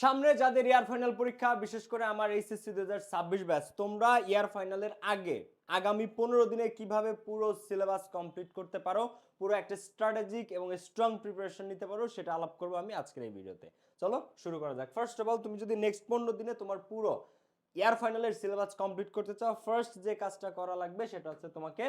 সামনে যাদের year final পরীক্ষা, বিশেষ করে আমার এইচএসসি দু হাজার ছাব্বিশ ব্যাচ, তোমরা ইয়ার ফাইনালের আগে আগামী পনেরো দিনে কীভাবে পুরো সিলেবাস কমপ্লিট করতে পারো, পুরো একটা স্ট্র্যাটেজিক এবং স্ট্রং প্রিপারেশন নিতে পারো, সেটা আলাপ করব আমি আজকের এই ভিডিওতে। চলো, শুরু করা যাক। ফার্স্ট অফ অল তুমি যদি নেক্সট পনেরো দিনে তোমার পুরো ইয়ার ফাইনালের সিলেবাস কমপ্লিট করতে চাও ফার্স্ট যে কাজটা করা লাগবে সেটা হচ্ছে তোমাকে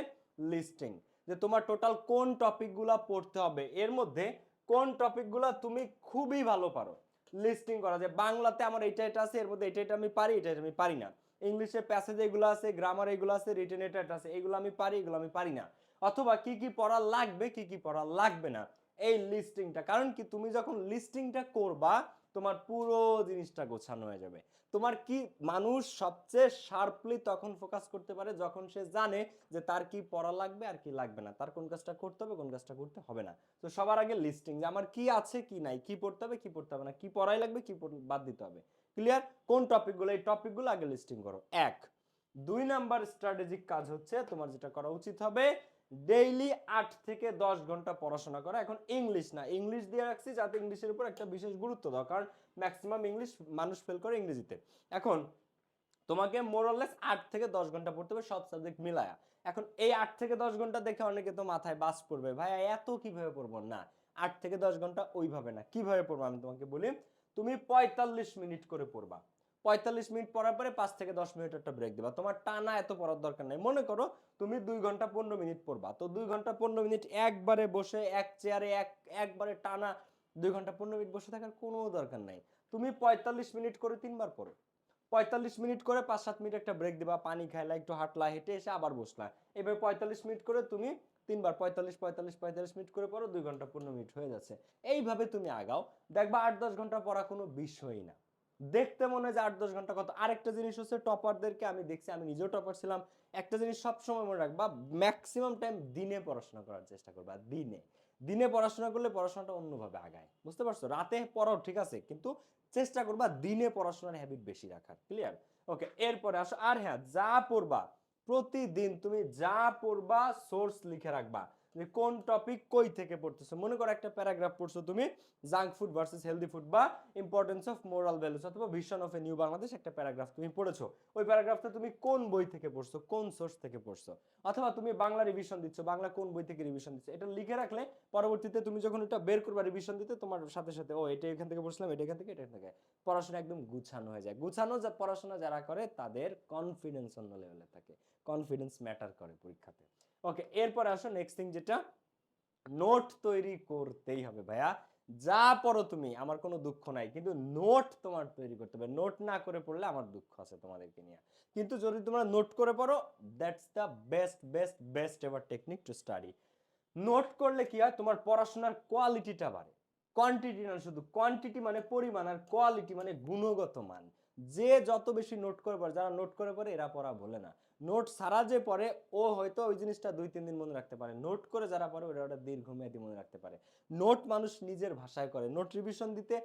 লিস্টিং, যে তোমার টোটাল কোন টপিকগুলা পড়তে হবে। এর মধ্যে কোন টপিকগুলা তুমি খুবই ভালো পারো। লিস্টিং করা যায়। বাংলাতে আমার এটা এটা আছে, এর মধ্যে এটা এটা আমি পারি, এটা আমি পারি না। ইংলিশে প্যাসেজ এগুলো আছে গ্রামার এগুলো আছে রিটেন এটা এটা আছে, এগুলো আমি পারি, এগুলো আমি পারি না। অথবা কি কি পড়া লাগবে, কি কি পড়া লাগবে না, এই লিস্টিংটা কারণ কি, তুমি যখন লিস্টিংটা করবা তোমার পুরো জিনিসটা গোছানো হয়ে যাবে। তোমার কি মানুষ সবচেয়ে শার্পলি তখন ফোকাস করতে পারে যখন সে জানে যে তার কি পড়া লাগবে আর কি লাগবে না? তার কোন কাজটা করতে হবে, কোন কাজটা করতে হবে না। তো সবার আগে লিস্টিং যে আমার কি আছে, কি নাই, কি পড়তে হবে, কি পড়তে হবে না? কি পড়াই লাগবে, কি বাদ দিতে হবে। ক্লিয়ার কোন টপিকগুলো এই টপিকগুলো আগে লিস্টিং করো। এক, দুই নাম্বার স্ট্র্যাটেজিক কাজ হচ্ছে তোমার যেটা করা উচিত হবে ডেইলি আট থেকে দশ ঘণ্টা পড়াশোনা করা। এখন ইংলিশ না, ইংলিশ দিয়ে রাখছি যাতে ইংলিশের উপর একটা বিশেষ গুরুত্ব দাও, কারণ ম্যাক্সিমাম ইংলিশ মানুষ ফেল করে ইংরেজিতে। এখন তোমাকে মোরলেস আট থেকে দশ ঘণ্টা পড়তে হবে সব সাবজেক্ট মিলায়া। এখন এই আট থেকে দশ ঘণ্টা দেখে অনেকে তো মাথায় বাস পড়বে, ভাই, এত কীভাবে পড়ব? না, আট থেকে দশ ঘণ্টা ওইভাবে না। কীভাবে পড়ব আমি তোমাকে বলি? তুমি পঁয়তাল্লিশ মিনিট করে পড়বা। পঁয়তাল্লিশ মিনিট পড়ার পরে পাঁচ থেকে দশ মিনিট একটা ব্রেক দেবা। তোমার টানা এত পড়ার দরকার নেই। মনে করো তুমি দুই ঘণ্টা পনেরো মিনিট পড়বা। তো দুই ঘণ্টা পনেরো মিনিট একবারে বসে, এক চেয়ারে এক, একবারে টানা দুই ঘণ্টা পনেরো মিনিট বসে থাকার কোনো দরকার নাই। তুমি পঁয়তাল্লিশ মিনিট করে তিনবার পড়ো। পঁয়তাল্লিশ মিনিট করে পাঁচ সাত মিনিট একটা ব্রেক দিবা, পানি খাইলা, একটু হাঁটলা, হেঁটে এসে আবার বসলা। এবার পঁয়তাল্লিশ মিনিট করে তুমি তিনবার পঁয়তাল্লিশ পঁয়তাল্লিশ পঁয়তাল্লিশ মিনিট করে পড়ো, দুই ঘণ্টা পনেরো মিনিট হয়ে যাচ্ছে। এইভাবে তুমি আগাও। দেখবা আট দশ ঘণ্টা পড়া কোনো বিষয়ই না। দেখতে মনে হয় যে আট দশ ঘণ্টা কত। আরেকটা জিনিস হচ্ছে টপারদেরকে আমি দেখছি, আমি নিজেও টপার ছিলাম। একটা জিনিস সবসময় মনে রাখবা ম্যাক্সিমাম টাইম দিনে পড়াশোনা করার চেষ্টা করবা, দিনে। দিনে পড়াশোনা করলে পড়াশোনাটা অন্যভাবে আগায়। বুঝতে পারছ? রাতে পড়াও ঠিক আছে, কিন্তু চেষ্টা করবা দিনে পড়াশোনার হ্যাবিট বেশি রাখার ক্লিয়ার ওকে এরপরে আসো, আর হ্যাঁ যা পড়বা, প্রতিদিন তুমি যা পড়বা সোর্স লিখে রাখবা। যে কোন টপিক কই থেকে পড়তেছো? মনে করো একটা প্যারাগ্রাফ পড়ছো তুমি junk food versus healthy food বা ইম্পর্টেন্স অফ মোরাল ভ্যালুস অথবা vision of a new Bangladesh একটা প্যারাগ্রাফ তুমি পড়েছো। ওই প্যারাগ্রাফটা তুমি কোন বই থেকে পড়ছো? কোন সোর্স থেকে পড়ছো? অথবা তুমি বাংলা রিভিশন দিচ্ছ, বাংলা কোন বই থেকে রিভিশন দিচ্ছ? এটা লিখে রাখলে পরবর্তীতে তুমি যখন এটা বের করবা রিভিশন দিতে, তোমার সাথে সাথে, ও, এটা এখান থেকে পড়ছিলাম, এটা এখান থেকে, এটা থেকে। পড়াশোনা একদম গুছানো হয়ে যায়। গুছানো যা, পড়াশোনা যারা করে, তাদের কনফিডেন্স অন্য লেভেলে থাকে। কনফিডেন্স ম্যাটার করে পরীক্ষাতে। ওকে এরপর আসো নেক্সট থিং যেটা নোট তৈরি করতেই হবে ভাইয়া। যা পড়ো তুমি, আমার কোনো দুঃখ নাই, কিন্তু নোট তোমার তৈরি করতে হবে। নোট না করে পড়লে আমার দুঃখ আছে তোমাদেরকে নিয়ে। কিন্তু যদি তোমরা নোট করে পড়ো that's the best best best ever technique to study note করলে কি হয়? তোমার পড়াশোনার কোয়ালিটিটা বাড়ে। কোয়ান্টিটি না, শুধু কোয়ান্টিটি মানে পরিমাণ আর কোয়ালিটি মানে গুণগত মান। যে যত বেশি নোট করে পড়ে, যারা নোট করে পড়ে, এরা পড়া বলে না। নোট সারা যে পড়ে, ও হয়তো ওই জিনিসটা দুই, তিন দিন মনে রাখতে পারে। নোট করে যারা পড়ে, ওরা ওটা দীর্ঘমেয়াদী মনে রাখতে পারে। নোট মানুষ নিজের ভাষায় করে। নোট রিভিশন দিতে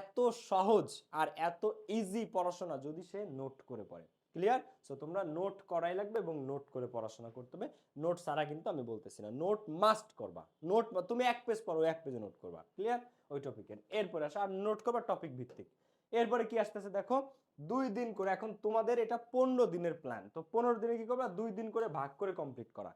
এত সহজ আর এত ইজি পড়াশোনা যদি সে নোট করে পড়ে। ক্লিয়ার সো তোমরা নোট করাই লাগবে এবং নোট করে পড়াশোনা করতে হবে। নোট সারা কিন্তু আমি বলতেছি না। নোট মাস্ট করবা। নোট, তুমি এক পেজ পড়ো এক পেজে নোট করবা। ক্লিয়ার ওই টপিকের এরপরে আসা। আর নোট করবা টপিক ভিত্তিক। এরপরে কি আসতেছে দেখো, দুই দিন করে, এখন তোমাদের এটা পনেরো দিনের প্ল্যান তো পনেরো দিনে কি করবা? দুই দিন করে ভাগ করে কমপ্লিট করা।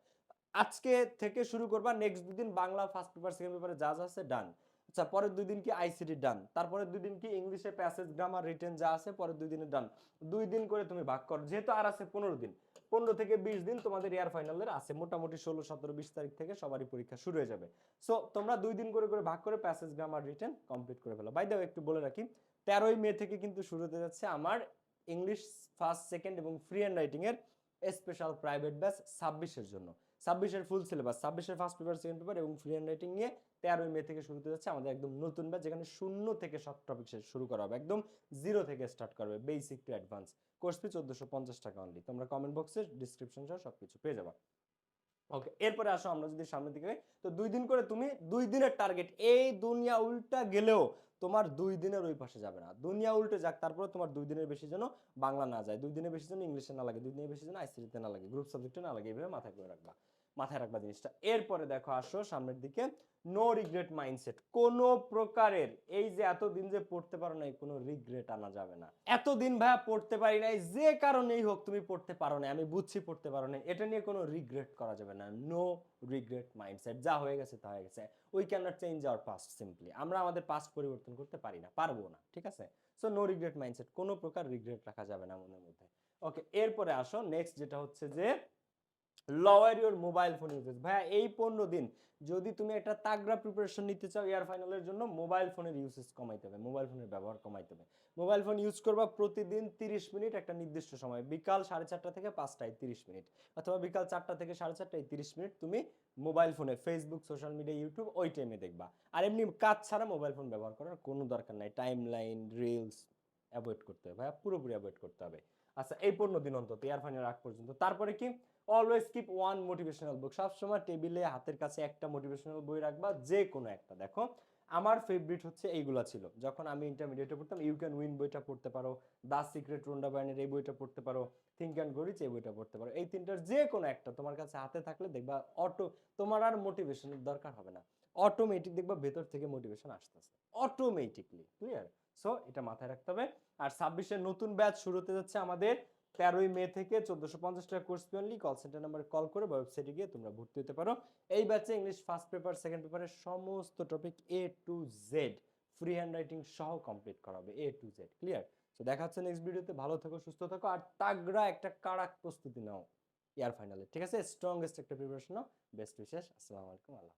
আজকে থেকে শুরু করবা নেক্সট দুই দিন বাংলা ফার্স্ট পেপার সেকেন্ড পেপারে যা যা আছে ডান আচ্ছা পরের দুই দিন কি আইসিটি ডান তারপরে দুই দিন কি ইংলিশে প্যাসেজ গ্রামার রিটেন যা আছে, পরের দুই দিনে ডান দুই দিন করে তুমি ভাগ করো, যেহেতু আর আছে পনেরো দিন। পনেরো থেকে বিশ দিন তোমাদের এয়ার ফাইনালের আছে। মোটামুটি ষোলো, সতেরো, বিশ তারিখ থেকে সবারই পরীক্ষা শুরু হয়ে যাবে। সো তোমরা দুই দিন করে করে ভাগ করে প্যাসেজ গ্রামার রিটেন কমপ্লিট করে ফেলো। বাই দাও একটু বলে রাখি তেরোই মে থেকে কিন্তু শুরু হতে যাচ্ছে আমার ইংলিশ ফার্স্ট সেকেন্ড এবং ফ্রি হ্যান্ড রাইটিং এর স্পেশাল প্রাইভেট ব্যাচ ছাব্বিশের জন্য। ছাব্বিশের ফুল সিলেবাস ছাব্বিশের ফার্স্ট পেপার সেকেন্ড পেপার এবং ফ্রি হ্যান্ড রাইটিং নিয়ে তেরোই মে থেকে শুরু হতে যাচ্ছে আমাদের একদম নতুন ব্যাচ যেখানে শূন্য থেকে সব টপিক শুরু করা হবে। একদম জিরো থেকে স্টার্ট করবে basic to advance course fee চোদ্দশো পঞ্চাশ টাকা অনলি তোমরা কমেন্ট বক্সে ডিসক্রিপশন সহ সবকিছু পেয়ে যাবা। ওকে এরপরে আসো আমরা যদি সামনের দিকে তো দুই দিন করে তুমি দুই দিনের টার্গেট এই দুনিয়া উল্টা গেলেও তোমার দুই দিনের ওই পাশে যাবে না। দুনিয়া উল্টে যাক তারপরে তোমার দুই দিনের বেশি যেন বাংলা না যায়। দুই দিনের বেশি যেন ইংলিশে না লাগে, দুই দিনের বেশি যেন আইসিটিতে না লাগে গ্রুপ সাবজেক্টে না লাগে, এইভাবে মাথায় করে রাখবা। মাথায় রাখবা জিনিসটা। এরপরে দেখো, আসো সামনের দিকে। নো রিগ্রেট মাইন্ডসেট কোনো প্রকারের এই যে এতদিন যে পড়তে পারো নাই, কোনো রিগ্রেট আনা যাবে না। এতদিন ভাইয়া পড়তে পারি নাই, যে কারণেই হোক তুমি পড়তে পারো না আমি বুঝছি পড়তে পারো না এটা নিয়ে কোনো রিগ্রেট করা যাবে না। নো রিগ্রেট মাইন্ডসেট যা হয়ে গেছে, তা হয়ে গেছে। We can not change our past simply আমরা আমাদের পাস্ট পরিবর্তন করতে পারি না, পারব না, ঠিক আছে? সো নো রিগ্রেট মাইন্ডসেট কোনো প্রকার রিগ্রেট রাখা যাবে না মনের মধ্যে। ওকে এরপরে আসো নেক্সট যেটা হচ্ছে যে lower your mobile phone uses ভাইয়া, এই পনেরো দিন যদি তুমি একটা তাগড়া প্রিপারেশন নিতে চাও এয়ার ফাইনালের জন্য মোবাইল ফোনের ইউসেজ কমাইতে হবে মোবাইল ফোনের ব্যবহার কমাইতে হবে। মোবাইল ফোন ইউজ করবা প্রতিদিন তিরিশ মিনিট একটা নির্দিষ্ট সময়, বিকাল সাড়ে চারটা থেকে পাঁচটায় তিরিশ মিনিট, অথবা বিকাল চারটা থেকে সাড়ে চারটায় তিরিশ মিনিট তুমি মোবাইল ফোনে ফেসবুক সোশ্যাল মিডিয়া ইউটিউব ওই টাইমে দেখবা। আর এমনি কাজ ছাড়া মোবাইল ফোন ব্যবহার করার কোনো দরকার নাই। টাইম লাইন রিলস অ্যাভয়েড করতে হবে। ভাইয়া, পুরোপুরি অ্যাভয়েড করতে হবে। আচ্ছা এই পনেরো দিন অন্তত এয়ার ফাইনাল আগ পর্যন্ত। তারপরে কি? Always keep one motivational book সবসময় টেবিলে, হাতের কাছে একটা মোটিভেশনাল বই রাখবা যে কোনো একটা। দেখো, আমার ফেভারিট হচ্ছে এইগুলা ছিল। যখন আমি ইন্টারমিডিয়েটে পড়তাম ইউ ক্যান উইন বইটা পড়তে পারো দ্য সিক্রেট রোন্ডা ব্যানের এই বইটা পড়তে পারো থিঙ্ক অ্যান্ড গরিচ এই বইটা পড়তে পারো। এই তিনটার যে কোনো একটা তোমার কাছে হাতে থাকলে দেখবা অটো তোমার আর মোটিভেশনের দরকার হবে না। অটোমেটিক দেখবা ভেতর থেকে মোটিভেশন আসতেছে। অটোমেটিকলি ক্লিয়ার সো এটা মাথায় রাখতে হবে। আর ছাব্বিশের নতুন ব্যাচ শুরু হতে যাচ্ছে আমাদের তেরোই মে থেকে চোদ্দশো পঞ্চাশ টাকা course fee only call centre নাম্বারে কল করে বা ওয়েবসাইটে গিয়ে তোমরা ভর্তি হতে পারো। এই ব্যাচে ইংলিশ ফার্স্ট পেপার সেকেন্ড পেপারের সমস্ত topic A to Z free handwriting সহ কমপ্লিট করা হবে এ টু জেড ক্লিয়ার তো দেখা হচ্ছে নেক্সট ভিডিওতে ভালো থেকো, সুস্থ থাকো। আর তাগড়া একটা কারাক প্রস্তুতি নাও, ইয়ার ফাইনালে ঠিক আছে? স্ট্রংগেস্ট একটা প্রিপারেশন নাও। বেস্ট উইশেস আসসালামু আলাইকুম। আল্লাহ।